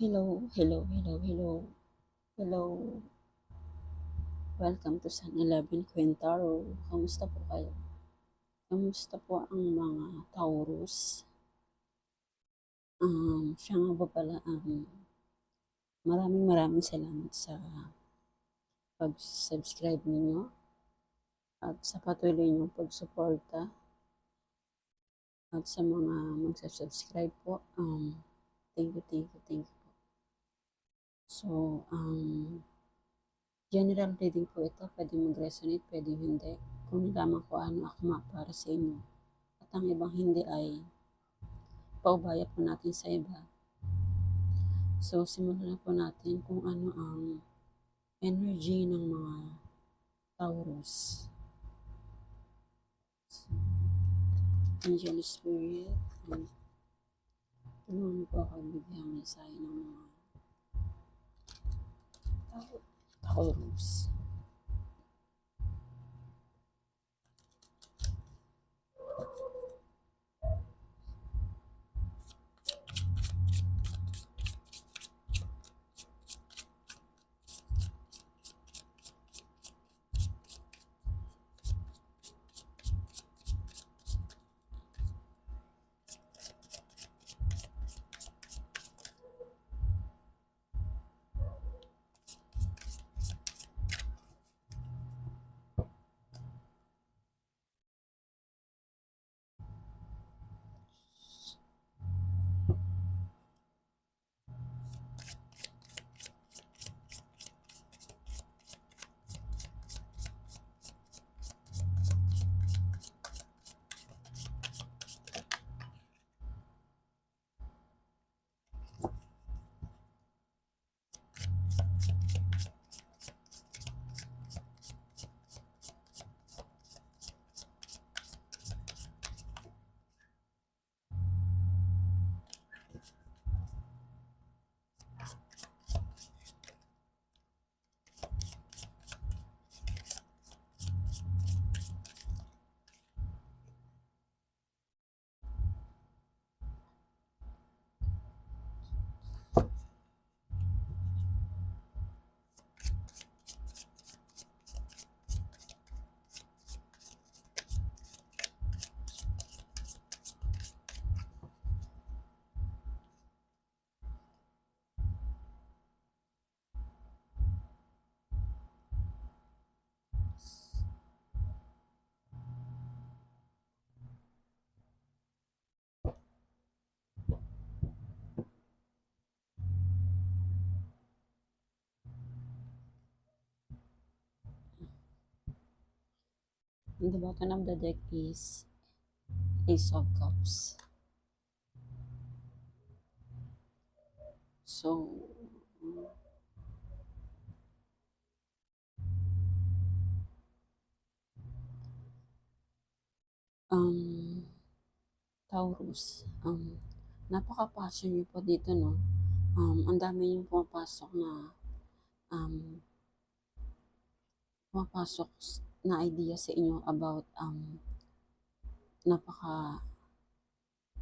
Hello, hello, hello, hello, hello. Welcome to San 11 Quintaro. Kamusta po kayo? Kamusta po ang mga Taurus? Um, siya nga ba pala ang maraming maraming salamat sa pag-subscribe ninyo at sa patuloy niyong pagsuporta at sa mga magsasubscribe po. Um, thank you, thank you, thank you. So, um, general reading po ito. Pwede mag-resonate, pwede hindi. Kung lamang ko ano akma para sa inyo. At ang ibang hindi ay paubaya po natin sa iba. So, simulan po natin kung ano ang energy ng mga Taurus. So, Angel Spirit, tulungan po ako bigyang mensahe ng mga Tahu, 东西 And the bottom of the deck is Ace of Cups. So, um, Taurus, um, napaka-passion niyo po dito, no? Um, ang dami yung pumapasok na, um, pumapasok na idea sa inyo about, um, napaka,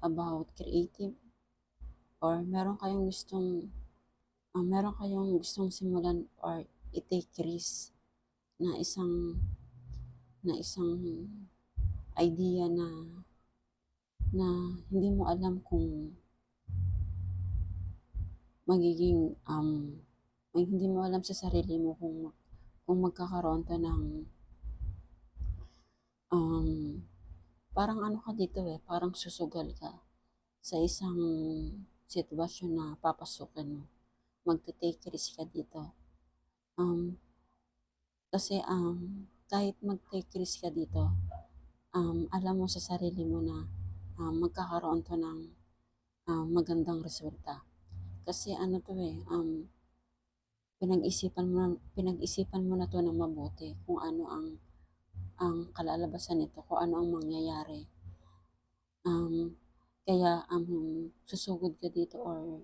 about creative, or meron kayong gustong, um, meron kayong gustong simulan or i-take risk na isang, na isang idea na, na hindi mo alam kung magiging um hindi mo alam sa sarili mo kung kung magkakaroon to ng um parang ano ka dito eh, parang susugal ka sa isang sitwasyon na papasukin mo. Magte-take risk ka dito. Um, kasi um, kahit mag-take risk ka dito, um, alam mo sa sarili mo na um, magkakaroon to ng um, magandang resulta. Kasi ano to eh, um, pinag-isipan mo na, pinag-isipan mo na to ng mabuti kung ano ang ang kalalabasan nito, kung ano ang mangyayari. Um, kaya um, susugod ka dito or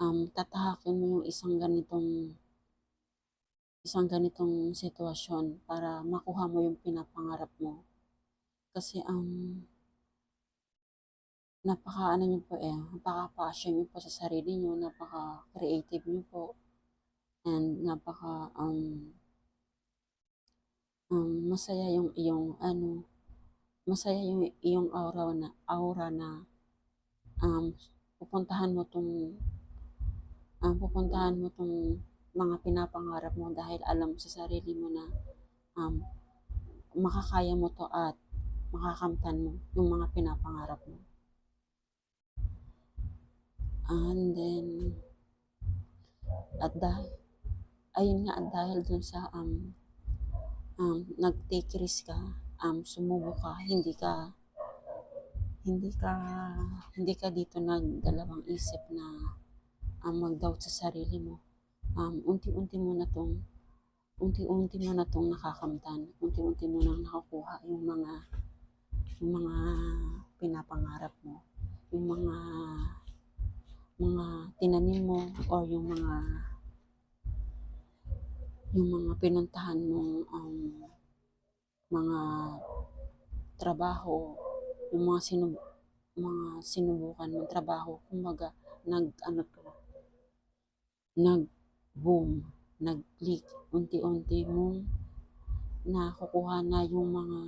um, tatahakin mo yung isang ganitong isang ganitong sitwasyon para makuha mo yung pinapangarap mo. Kasi ang um, napaka ano niyo po eh, napaka-passion niyo po sa sarili niyo, napaka-creative niyo po, and napaka um, um, masaya yung iyong ano, masaya yung iyong aura na aura na um, pupuntahan mo tong um, pupuntahan mo tong mga pinapangarap mo dahil alam mo sa sarili mo na um, makakaya mo to at makakamtan mo yung mga pinapangarap mo. And then, at dahil, ayun nga, at dahil dun sa, um, um, nag-take risk ka, um, sumubo ka, hindi ka, hindi ka, hindi ka dito nagdalawang isip na um, mag-doubt sa sarili mo. Um, unti-unti mo na tong, unti-unti mo na tong nakakamtan, unti-unti mo nang nakakuha yung mga, yung mga pinapangarap mo, yung mga mga tinanim mo or yung mga yung mga pinuntahan mong um, mga trabaho, yung mga sinub mga sinubukan mong trabaho, kumbaga nag ano to, nag boom, nag click, unti-unti mong nakukuha na yung mga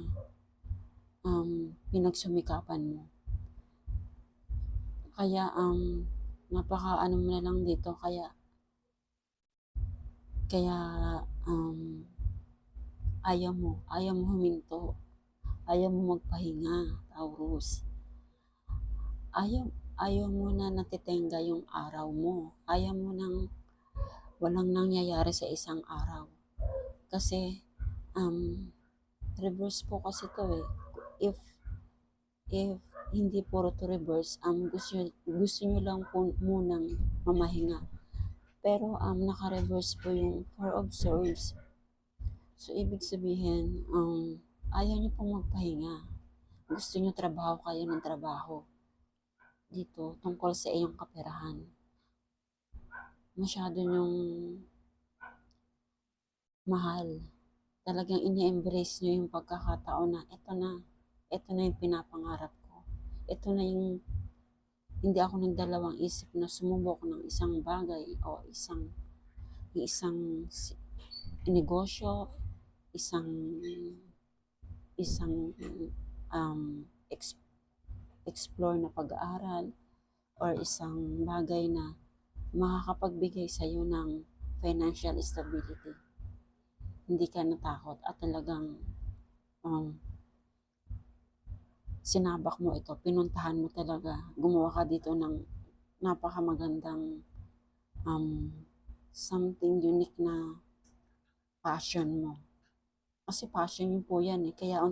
um, pinagsumikapan mo. Kaya um, napaka ano mo na lang dito kaya kaya um, ayaw mo ayaw mo huminto. Ayaw mo magpahinga Taurus. Ayaw ayaw mo na natitenga yung araw mo. Ayaw mo nang walang nangyayari sa isang araw. Kasi um, reverse po kasi to eh. If if hindi puro to reverse, um, gusto, gusto nyo lang po munang mamahinga. Pero um, naka-reverse po yung four of swords. So, ibig sabihin, um, ayaw nyo pong magpahinga. Gusto nyo trabaho kayo ng trabaho. Dito, tungkol sa iyong kaperahan. Masyado nyong mahal. Talagang ini-embrace nyo yung pagkakataon na ito na, ito na yung pinapangarap ko. Ito na yung hindi ako nagdalawang isip na sumubok ng isang bagay o isang isang negosyo, isang isang um, ex, explore na pag-aaral or isang bagay na makakapagbigay sa iyo ng financial stability. Hindi ka natakot at talagang um, sinabak mo ito, pinuntahan mo talaga, gumawa ka dito ng napakamagandang um, something unique na passion mo. Kasi passion yun po yan eh. Kaya,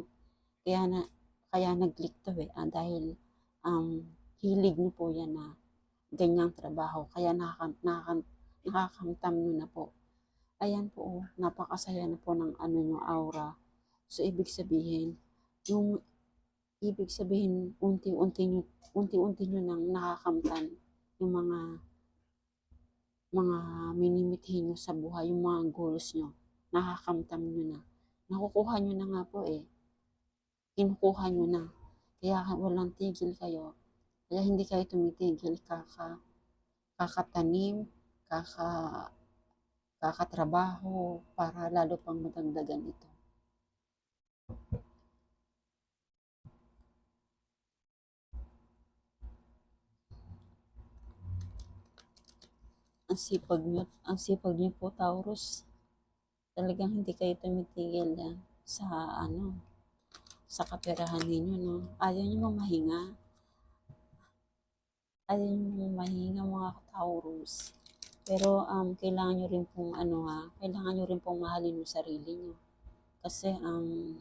kaya, na, kaya nag-click to eh. Ah, dahil um, hilig niyo po yan na ganyang trabaho. Kaya nakakam, nakakam, nakakamtam nyo na po. Ayan po, oh, napakasaya na po ng ano nyo aura. So, ibig sabihin, yung ibig sabihin, unti-unti nyo, unti-unti nyo nang nakakamtan yung mga mga minimithi nyo sa buhay, yung mga goals nyo. Nakakamtam nyo na. Nakukuha nyo na nga po eh. Kinukuha nyo na. Kaya walang tigil kayo. Kaya hindi kayo tumitigil. Kaka, kakatanim, kaka, kakatrabaho para lalo pang madagdagan ito. Ang sipag niyo, ang sipag niyo po Taurus. Talagang hindi kayo tumitigil na sa ano, sa kaperahan ninyo, no? Ayaw niyo mahinga. Ayaw niyo mahinga mga Taurus. Pero um, kailangan niyo rin pong ano ha, kailangan niyo rin pong mahalin yung sarili niyo. Kasi um,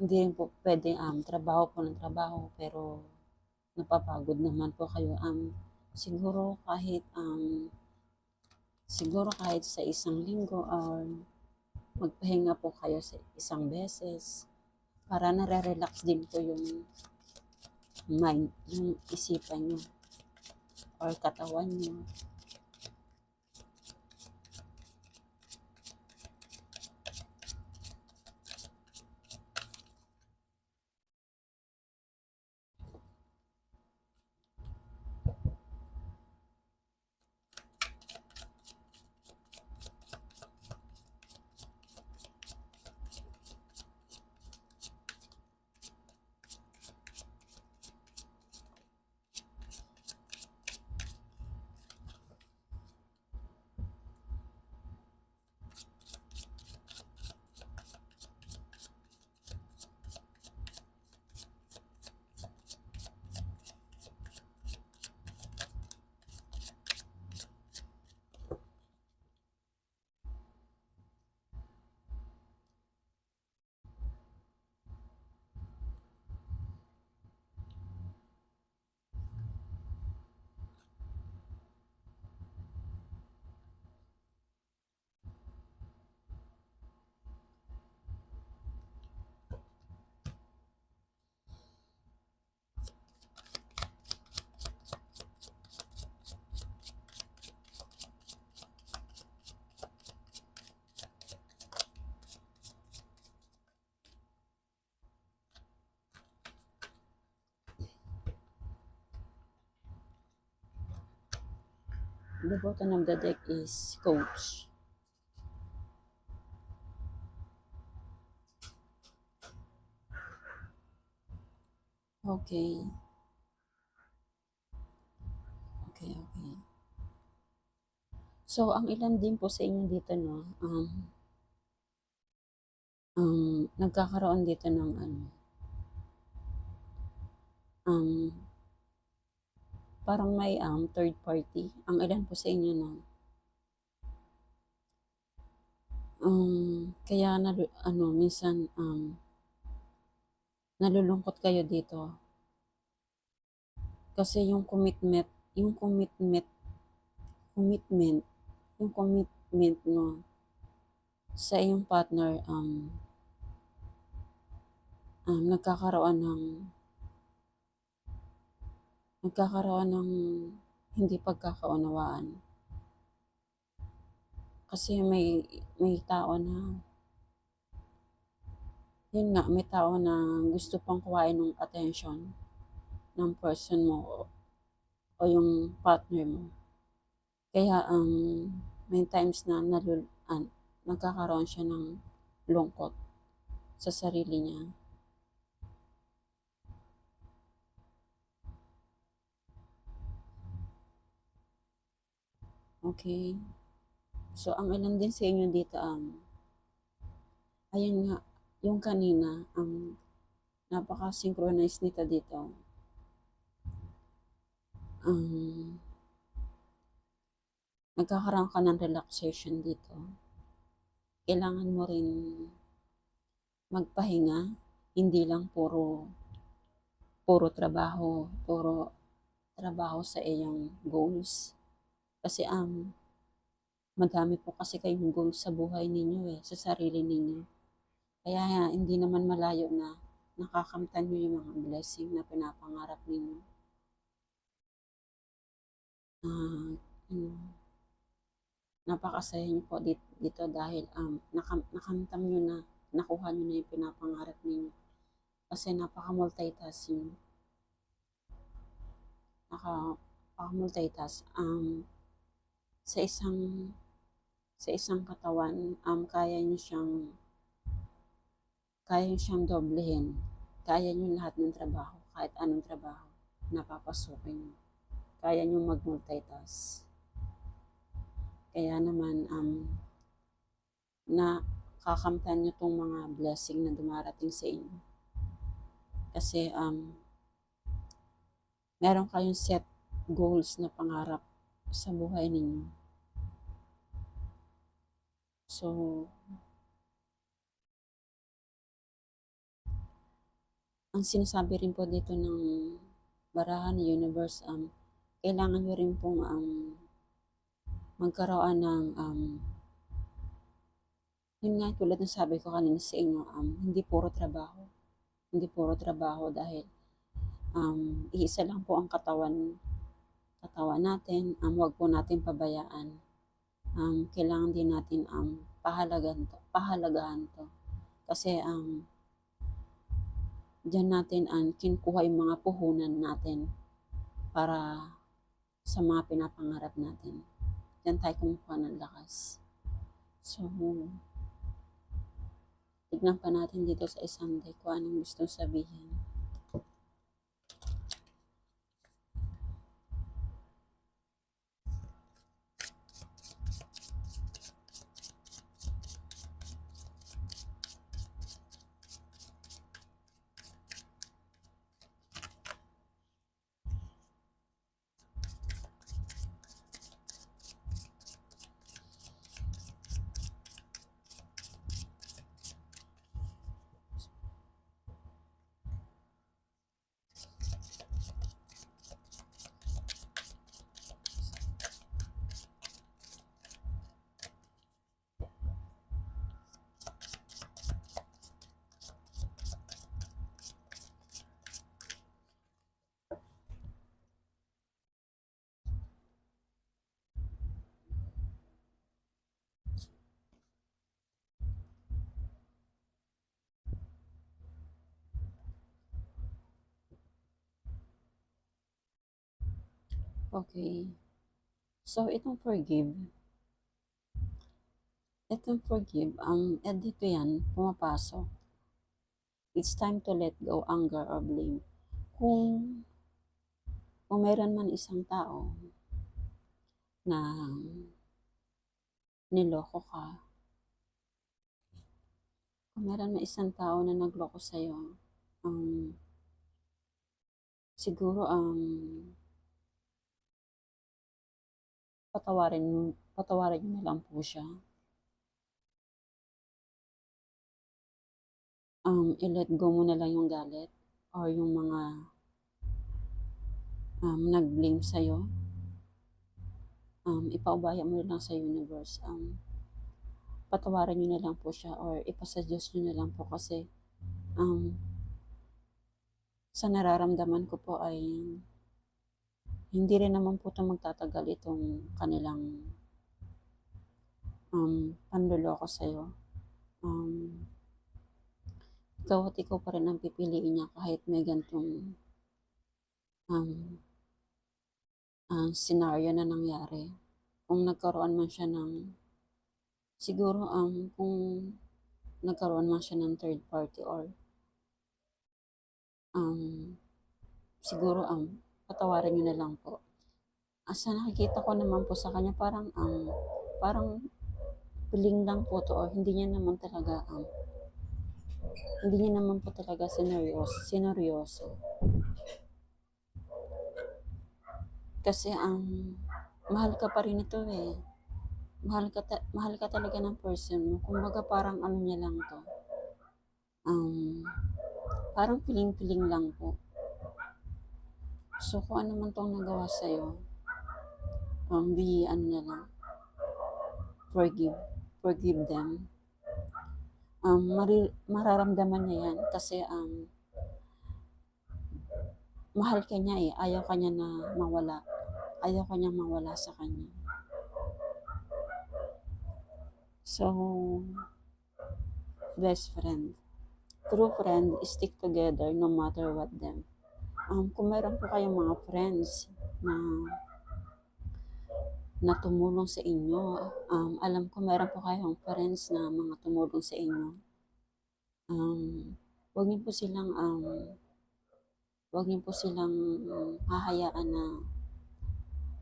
hindi rin po pwede um, trabaho po ng trabaho pero napapagod naman po kayo. Um, siguro kahit um, siguro kahit sa isang linggo or magpahinga po kayo sa isang beses para nare-relax din po yung mind, yung isipan nyo or katawan nyo. The bottom of the deck is coach. Okay. Okay, okay. So, ang ilan din po sa inyo dito, no, um, um, nagkakaroon dito ng ano, um, parang may um, third party. Ang ilan po sa inyo, no, um, kaya na, ano, minsan, um, nalulungkot kayo dito. Kasi yung commitment, yung commitment, commitment, yung commitment no sa iyong partner um, um nagkakaroon ng nagkakaroon ng hindi pagkakaunawaan. Kasi may may tao na yun nga, may tao na gusto pang kuhain ng attention ng person mo o, o yung partner mo. Kaya um, may times na nalul an, nagkakaroon siya ng lungkot sa sarili niya. Okay. So, ang ilan din sa inyo dito, um, ayun nga, yung kanina, um, napaka-synchronize nito dito. Um, nagkakaroon ka ng relaxation dito. Kailangan mo rin magpahinga, hindi lang puro puro trabaho, puro trabaho sa iyong goals. Kasi um, madami po kasi kayong goals sa buhay ninyo eh, sa sarili ninyo. Kaya hindi naman malayo na nakakamtan nyo yung mga blessing na pinapangarap ninyo. Uh, napakasaya niyo po dito, dahil um, nakam, nakamtam nyo na, nakuha nyo na yung pinapangarap ninyo. Kasi napaka-multitask Napaka-multitask. Um, sa isang sa isang katawan, um, kaya nyo siyang kaya nyo siyang doblehin. Kaya nyo lahat ng trabaho, kahit anong trabaho, napapasukin nyo. Kaya nyo mag-multitask. Kaya naman, um, na kakamtan nyo tong mga blessing na dumarating sa inyo. Kasi, um, meron kayong set goals na pangarap sa buhay ninyo. So, ang sinasabi rin po dito ng barahan ni Universe, um, kailangan nyo rin pong um, magkaroon ng um, yun nga tulad ng sabi ko kanina sa inyo, um, hindi puro trabaho. Hindi puro trabaho dahil um, iisa lang po ang katawan katawan natin, um, wag po natin pabayaan. Um, kailangan din natin um, pahalagahan to, pahalagahan to. Kasi um, dyan natin ang um, kinukuha yung mga puhunan natin para sa mga pinapangarap natin. Diyan tayo kumukuha ng lakas. So, tignan pa natin dito sa isang day kung anong gustong sabihin. Okay. So, itong forgive, itong forgive, ang um, dito yan, pumapasok. It's time to let go anger or blame. Kung, kung meron man isang tao na niloko ka, kung meron man isang tao na nagloko sa'yo, um, siguro ang um, patawarin, patawarin nyo na lang po siya. Um, i-let go mo na lang yung galit or yung mga um, nag-blame sa'yo. Um, ipaubaya mo na lang sa universe. Um, patawarin nyo na lang po siya or ipasuggest nyo na lang po kasi um, sa nararamdaman ko po ay hindi rin naman po ito magtatagal itong kanilang um, panluloko sa'yo. Um, ikaw at ikaw pa rin ang pipiliin niya kahit may gantong um, uh, scenario na nangyari. Kung nagkaroon man siya ng siguro um, kung nagkaroon man siya ng third party or um, siguro um, patawarin niyo na lang po. Asa nakikita ko naman po sa kanya parang um, parang piling lang po to or hindi niya naman talaga um, hindi niya naman po talaga sineryoso, sineryoso. Kasi ang um, mahal ka pa rin ito eh mahal ka, ta- mahal ka talaga ng person mo. Kumbaga parang ano niya lang to. Um, parang feeling-feeling lang po. So kung ano man tong nagawa sa'yo, um, be ano na lang, forgive, forgive them. Um, mari- mararamdaman niya yan kasi um, mahal ka niya eh, ayaw ka niya na mawala. Ayaw ka niya mawala sa kanya. So, best friend. True friend, stick together no matter what them. Um, kung meron po kayong mga friends na na tumulong sa inyo, um, alam ko meron po kayong friends na mga tumulong sa inyo. Um, wag niyo po silang um, wag niyo po silang um, hahayaan na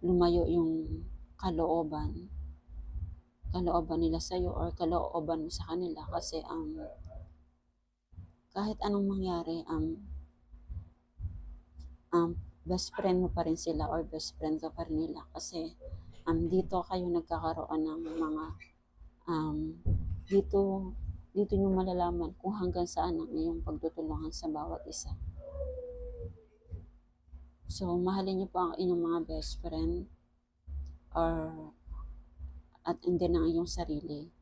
lumayo yung kalooban kalooban nila sa iyo or kalooban mo sa kanila kasi um, kahit anong mangyari um, um, best friend mo pa rin sila or best friend ka pa rin nila kasi um, dito kayo nagkakaroon ng mga um, dito dito nyo malalaman kung hanggang saan ang iyong pagtutulungan sa bawat isa. So, mahalin niyo po ang inyong mga best friend or at hindi ng iyong sarili.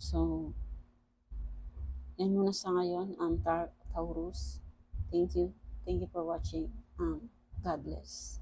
So, yan muna sa ngayon, um, Taurus. Thank you. Thank you for watching. Um, God bless.